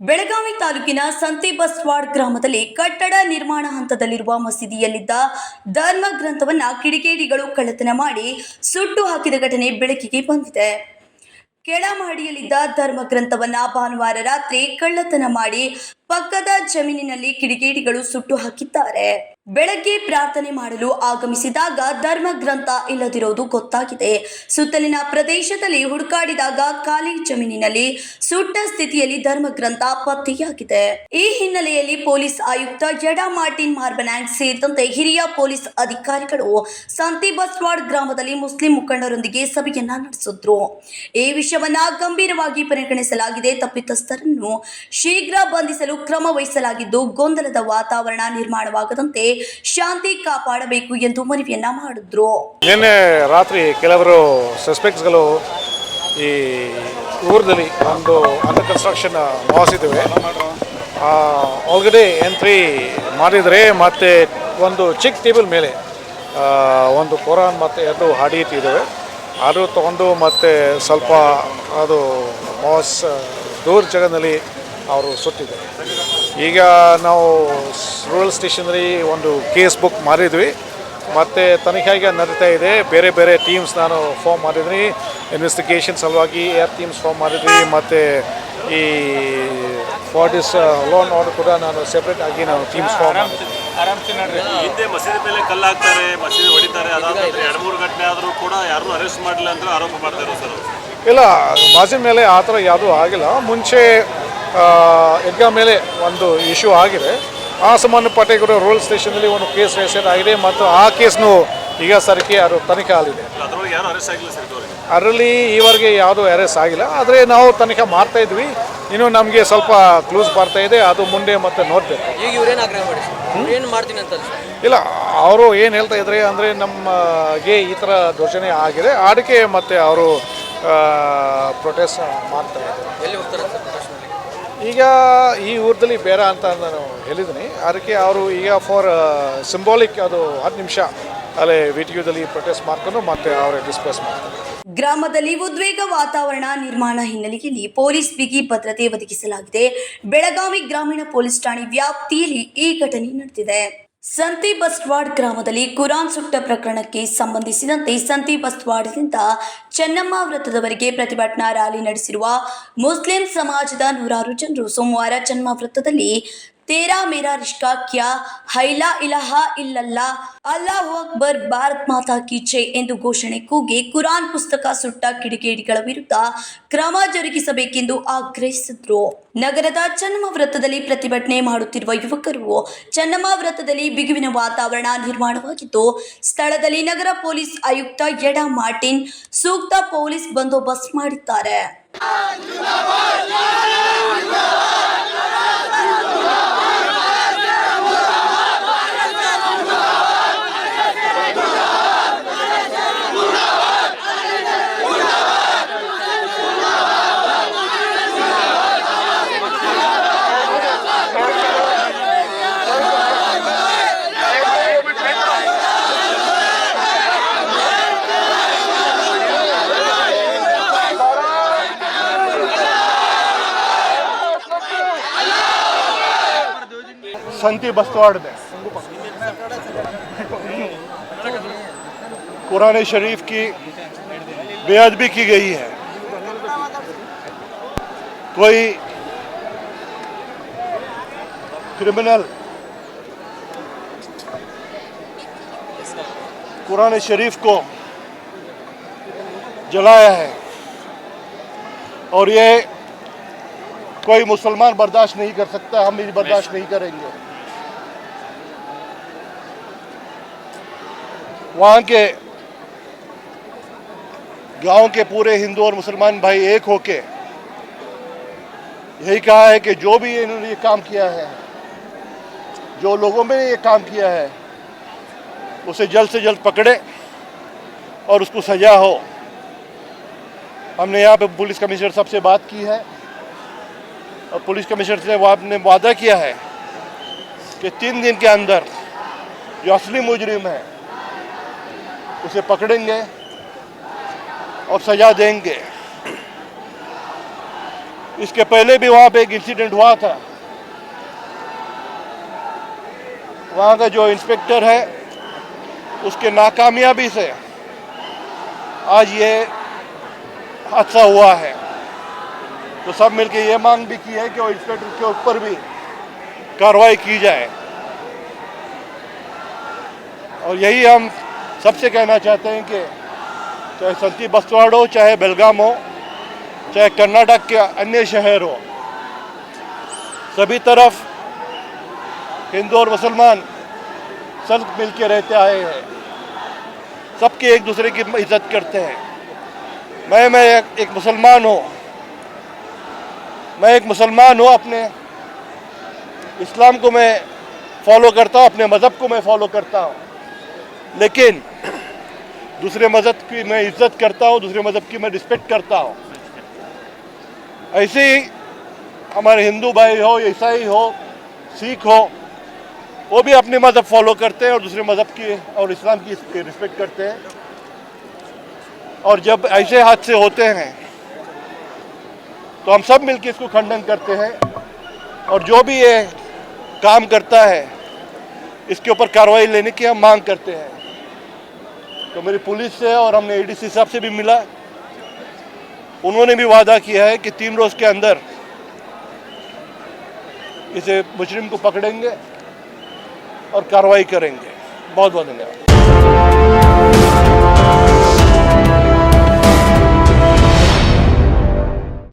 ಬೆಳಗಾವಿ ತಾಲೂಕಿನ ಸಂತಿ ಬಸ್ವಾಡ್ ಗ್ರಾಮದಲ್ಲಿ ಕಟ್ಟಡ ನಿರ್ಮಾಣ ಹಂತದಲ್ಲಿರುವ ಮಸೀದಿಯಲ್ಲಿದ್ದ ಧರ್ಮ ಗ್ರಂಥವನ್ನ ಕಿಡಿಗೇಡಿಗಳು ಕಳ್ಳತನ ಮಾಡಿ ಸುಟ್ಟು ಹಾಕಿದ ಘಟನೆ ಬೆಳಕಿಗೆ ಬಂದಿದೆ. ಕೆಳಮಹಡಿಯಲ್ಲಿದ್ದ ಧರ್ಮ ಗ್ರಂಥವನ್ನ ಭಾನುವಾರ ರಾತ್ರಿ ಕಳ್ಳತನ ಮಾಡಿ ಪಕ್ಕದ ಜಮೀನಿನಲ್ಲಿ ಕಿಡಿಗೇಡಿಗಳು ಸುಟ್ಟು ಹಾಕಿದ್ದಾರೆ. ಬೆಳಗ್ಗೆ ಪ್ರಾರ್ಥನೆ ಮಾಡಲು ಆಗಮಿಸಿದಾಗ ಧರ್ಮ ಗ್ರಂಥ ಇಲ್ಲದಿರುವುದು ಗೊತ್ತಾಗಿದೆ. ಸುತ್ತಲಿನ ಪ್ರದೇಶದಲ್ಲಿ ಹುಡುಕಾಡಿದಾಗ ಖಾಲಿ ಜಮೀನಿನಲ್ಲಿ ಸುಟ್ಟ ಸ್ಥಿತಿಯಲ್ಲಿ ಧರ್ಮ ಗ್ರಂಥ ಪತ್ತೆಯಾಗಿದೆ. ಈ ಹಿನ್ನೆಲೆಯಲ್ಲಿ ಪೊಲೀಸ್ ಆಯುಕ್ತ ಯಡಾ ಮಾರ್ಟಿನ್ ಮಾರ್ಬನ್ಯಾಂಗ್ ಸೇರಿದಂತೆ ಹಿರಿಯ ಪೊಲೀಸ್ ಅಧಿಕಾರಿಗಳು ಸಂತಿ ಬಸ್ವಾಡ್ ಗ್ರಾಮದಲ್ಲಿ ಮುಸ್ಲಿಂ ಮುಖಂಡರೊಂದಿಗೆ ಸಭೆಯನ್ನ ನಡೆಸಿದ್ರು. ಈ ವಿಷಯವನ್ನ ಗಂಭೀರವಾಗಿ ಪರಿಗಣಿಸಲಾಗಿದೆ. ತಪ್ಪಿತಸ್ಥರನ್ನು ಶೀಘ್ರ ಬಂಧಿಸಲು ಕ್ರಮ ವಹಿಸಲಾಗಿದ್ದು ಗೊಂದಲದ ವಾತಾವರಣ ನಿರ್ಮಾಣವಾಗದಂತೆ ಶಾಂತಿ ಕಾಪಾಡಬೇಕು ಎಂದು ಮನವಿಯನ್ನ ಮಾಡಿದ್ರು. ನಿನ್ನೆ ರಾತ್ರಿ ಕೆಲವರು ಸಸ್ಪೆಕ್ಟ್ಸ್ಗಳು ಈ ಊರಿನಲ್ಲಿ ಒಂದು ಅಂಡರ್ ಕನ್ಸ್ಟ್ರಕ್ಷನ್ ವಾಸಿದ್ದೇವೆ ಒಳಗಡೆ ಎಂಟ್ರಿ ಮಾಡಿದರೆ ಮತ್ತು ಒಂದು ಚಿಕ್ಕ ಟೇಬಲ್ ಮೇಲೆ ಒಂದು ಕೊರಾನ್ ಮತ್ತು ಎರಡು ಹಾಡಿ ಇಟ್ಟಿದ್ದೇವೆ ಅದು ತಗೊಂಡು ಮತ್ತೆ ಸ್ವಲ್ಪ ಅದು ಮಾಸ್ ದೂರ ಜಾಗದಲ್ಲಿ ಅವರು ಸುಟ್ಟಿದ್ದಾರೆ ಈಗ ನಾವು ರೂರಲ್ ಸ್ಟೇಷನರಿ ಒಂದು ಕೇಸ್ ಬುಕ್ ಮಾಡಿದ್ವಿ. ಮತ್ತು ತನಿಖೆಗೆ ನಡೀತಾ ಇದೆ. ಬೇರೆ ಬೇರೆ ಟೀಮ್ಸ್ ನಾನು ಫಾರ್ಮ್ ಮಾಡಿದ್ವಿ ಇನ್ವೆಸ್ಟಿಗೇಷನ್ ಸಲುವಾಗಿ ಏರ್ ಟೀಮ್ಸ್ ಫಾರ್ಮ್ ಮಾಡಿದ್ವಿ. ಮತ್ತು ಈ ಫಾರ್ಟಿಸ್ ಲೋನ್ ಆರ್ಡರ್ ಕೂಡ ನಾನು ಸೆಪ್ರೇಟ್ ಆಗಿ ನಾನು ಟೀಮ್ಸ್ ಫಾರ್ಮ್ ಮಾಡಿದ್ವಿ. ಹಿಂದೆ ಮಸೀದಿ ಮೇಲೆ ಕಲ್ಲು ಹಾಕ್ತಾರೆ ಮಸೀದಿ ಹೊಡಿತಾರೆ ಎರಡು ಮೂರು ಗಂಟೆ ಆದರೂ ಕೂಡ ಯಾರೂ ಅರೆಸ್ಟ್ ಮಾಡಿಲ್ಲ ಅಂತ ಆರೋಪ ಮಾಡ್ತಾರೆ ಸರ್ ಇಲ್ಲ ಮಾಜಿನ ಮೇಲೆ ಆ ಥರ ಯಾವುದೂ ಆಗಿಲ್ಲ. ಮುಂಚೆ ಎಡ್ಗಾ ಮೇಲೆ ಒಂದು ಇಶ್ಯೂ ಆಗಿದೆ. ಆ ಸಂಬಂಧಪಟ್ಟ ಕೂಡ ರೂರಲ್ ಸ್ಟೇಷನಲ್ಲಿ ಒಂದು ಕೇಸ್ ರಿಜಿಸ್ಟರ್ ಆಗಿದೆ ಮತ್ತು ಆ ಕೇಸ್ನು ಈಗ ಸರಕ್ಕೆ ಅದು ತನಿಖೆ ಆಗಿದೆ ಅದ್ರೊಳಗೆ ಯಾರು ಅರೆಸ್ಟ್ ಆಗಿಲ್ಲ ಸರ್ ಇದುವರೆಗೆ? ಅದರಲ್ಲಿ ಈವರೆಗೆ ಯಾವುದೂ ಅರೆಸ್ಟ್ ಆಗಿಲ್ಲ. ಆದರೆ ನಾವು ತನಿಖೆ ಮಾಡ್ತಾ ಇದ್ವಿ. ಇನ್ನು ನಮಗೆ ಸ್ವಲ್ಪ ಕ್ಲೂಸ್ ಬರ್ತಾ ಇದೆ. ಅದು ಮುಂದೆ ಮತ್ತೆ ನೋಡ್ಬೇಕು. ಈಗ ಇವ್ರೇನು ಆಗ್ರಹ ಮಾಡಿ ಏನು ಮಾಡ್ತೀನಿ ಅಂತ ಸರ್ ಇಲ್ಲ ಅವರು ಏನು ಹೇಳ್ತಾ ಇದ್ರೆ ಅಂದರೆ ನಮಗೆ ಈ ಥರ ದೋಷಣೆ ಆಗಿದೆ. ಅದಕ್ಕೆ ಮತ್ತೆ ಅವರು ಪ್ರೊಟೆಸ್ಟ್ ಮಾಡ್ತಾ ಇದ್ದಾರೆ. ಈಗ ಈ ಊರದಲ್ಲಿ ಬೇರೆ ಅಂತ ನಾನು ಹೇಳಿದ್ದೀನಿ. ಅದಕ್ಕೆ ಅವರು ಈಗ ಫಾರ್ ಸಿಂಬಾಲಿಕ್ ಅದು ಹತ್ತು ನಿಮಿಷ ಅಲ್ಲೇ ವಿಟಿಯುದಲ್ಲಿ ಪ್ರೊಟೆಸ್ಟ್ ಮಾಡ್ಕೊಂಡು ಮತ್ತೆ ಅವರೇ ಡಿಸ್ಕಸ್ ಮಾಡ್ತಾರೆ. ಗ್ರಾಮದಲ್ಲಿ ಉದ್ವೇಗ ವಾತಾವರಣ ನಿರ್ಮಾಣ ಹಿನ್ನೆಲೆಯಲ್ಲಿ ಪೊಲೀಸ್ ಬಿಗಿ ಭದ್ರತೆ ಒದಗಿಸಲಾಗಿದೆ. ಬೆಳಗಾವಿ ಗ್ರಾಮೀಣ ಪೊಲೀಸ್ ಠಾಣೆ ವ್ಯಾಪ್ತಿಯಲ್ಲಿ ಈ ಘಟನೆ ನಡೆದಿದೆ. ಸಂತಿ ಬಸ್ವಾಡ್ ಗ್ರಾಮದಲ್ಲಿ ಕುರಾನ್ ಸುಟ್ಟ ಪ್ರಕರಣಕ್ಕೆ ಸಂಬಂಧಿಸಿದಂತೆ ಸಂತಿ ಬಸ್ವಾಡ್ನಿಂದ ಚೆನ್ನಮ್ಮ ವೃತ್ತದವರೆಗೆ ಪ್ರತಿಭಟನಾ ರ್ಯಾಲಿ ನಡೆಸಿರುವ ಮುಸ್ಲಿಂ ಸಮಾಜದ ನೂರಾರು ಜನರು ಸೋಮವಾರ ಚೆನ್ನಮ್ಮ ವೃತ್ತದಲ್ಲಿ ತೇರಾ ಮೇರಾ ರಿಶ್ತಾ ಕ್ಯಾ? ಹೈಲಾ ಇಲಹಾ ಇಲ್ಲಲ್ಲ? ಅಲ್ಲಾಹು ಅಕ್ಬರ್, ಭಾರತ್ ಮಾತಾ ಕಿ ಜೈ ಎಂದು ಘೋಷಣೆ ಕೂಗಿ ಕುರಾನ್ ಪುಸ್ತಕ ಸುಟ್ಟ ಕಿಡಿಗೇಡಿಗಳ ವಿರುದ್ಧ ಕ್ರಮ ಜರುಗಿಸಬೇಕೆಂದು ಆಗ್ರಹಿಸಿದ್ರು. ನಗರದ ಚನ್ನಮ ವೃತ್ತದಲ್ಲಿ ಪ್ರತಿಭಟನೆ ಮಾಡುತ್ತಿರುವ ಯುವಕರು ಚನ್ನಮ ವೃತ್ತದಲ್ಲಿ ಬಿಗುವಿನ ವಾತಾವರಣ ನಿರ್ಮಾಣವಾಗಿದ್ದು, ಸ್ಥಳದಲ್ಲಿ ನಗರ ಪೊಲೀಸ್ ಆಯುಕ್ತ ಯಡಾ ಮಾರ್ಟಿನ್ ಸೂಕ್ತ ಪೊಲೀಸ್ ಬಂದೋಬಸ್ತ್ ಮಾಡಿದ್ದಾರೆ. ಸಂತಿ ಬಸ್ತು آڑ قرآن شریف کی بے ادبی کی گئی ہے کوئی کرمنل قرآن شریف کو جلایا ہے اور یہ کوئی مسلمان برداشت نہیں کر سکتا ہم بھی برداشت نہیں کریں گے۔ وہاں کے گاؤں کے پورے ہندو اور مسلمان بھائی ایک ہو کے یہی کہا ہے کہ جو بھی انہوں نے یہ کام کیا ہے، جو لوگوں میں یہ کام کیا ہے، اسے جلد سے جلد پکڑے اور اس کو سجا ہو۔ ہم نے یہاں پہ پولیس کمشنر صاحب سے بات کی ہے اور پولیس کمشنر سے وہاں نے وعدہ کیا ہے کہ تین دن کے اندر جو اصلی مجرم ہے اسے پکڑیں گے اور سجا دیں گے۔ اس کے پہلے بھی وہاں پہ ایک انسیڈنٹ ہوا تھا۔ وہاں کا جو انسپیکٹر ہے، اس کے ناکامیابی سے آج یہ حادثہ ہوا ہے۔ تو سب مل کے یہ مانگ بھی کی ہے کہ وہ انسپیکٹر کے اوپر بھی کاروائی کی جائے۔ اور یہی ہم سب سے کہنا چاہتے ہیں کہ چاہے سنتی بستواڑ ہو، چاہے بیلگام ہو، چاہے کرناٹک کے انیہ شہر ہو، سبھی طرف ہندو اور مسلمان سب مل کے رہتے آئے ہیں۔ سب کے ایک دوسرے کی عزت کرتے ہیں۔ میں میں ایک مسلمان ہوں۔ میں ایک مسلمان ہوں اپنے اسلام کو میں فالو کرتا ہوں، اپنے مذہب کو میں فالو کرتا ہوں۔ لیکن دوسرے مذہب کی میں عزت کرتا ہوں، دوسرے مذہب کی میں رسپیکٹ کرتا ہوں۔ ایسے ہی ہمارے ہندو بھائی ہو، عیسائی ہو، سکھ ہو، وہ بھی اپنے مذہب فالو کرتے ہیں اور دوسرے مذہب کی اور اسلام کی رسپیکٹ کرتے ہیں۔ اور جب ایسے حادثے ہوتے ہیں، تو ہم سب مل کے اس کو کھنڈن کرتے ہیں۔ اور جو بھی یہ کام کرتا ہے، اس کے اوپر کارروائی لینے کی ہم مانگ کرتے ہیں۔ تو میری پولیس سے اور ہم نے ای ڈی سی صاحب سے بھی ملا۔ انہوں نے بھی وعدہ کیا ہے کہ تین روز کے اندر اسے مجرم کو پکڑیں گے اور کاروائی کریں گے۔ بہت بہت دھنیہ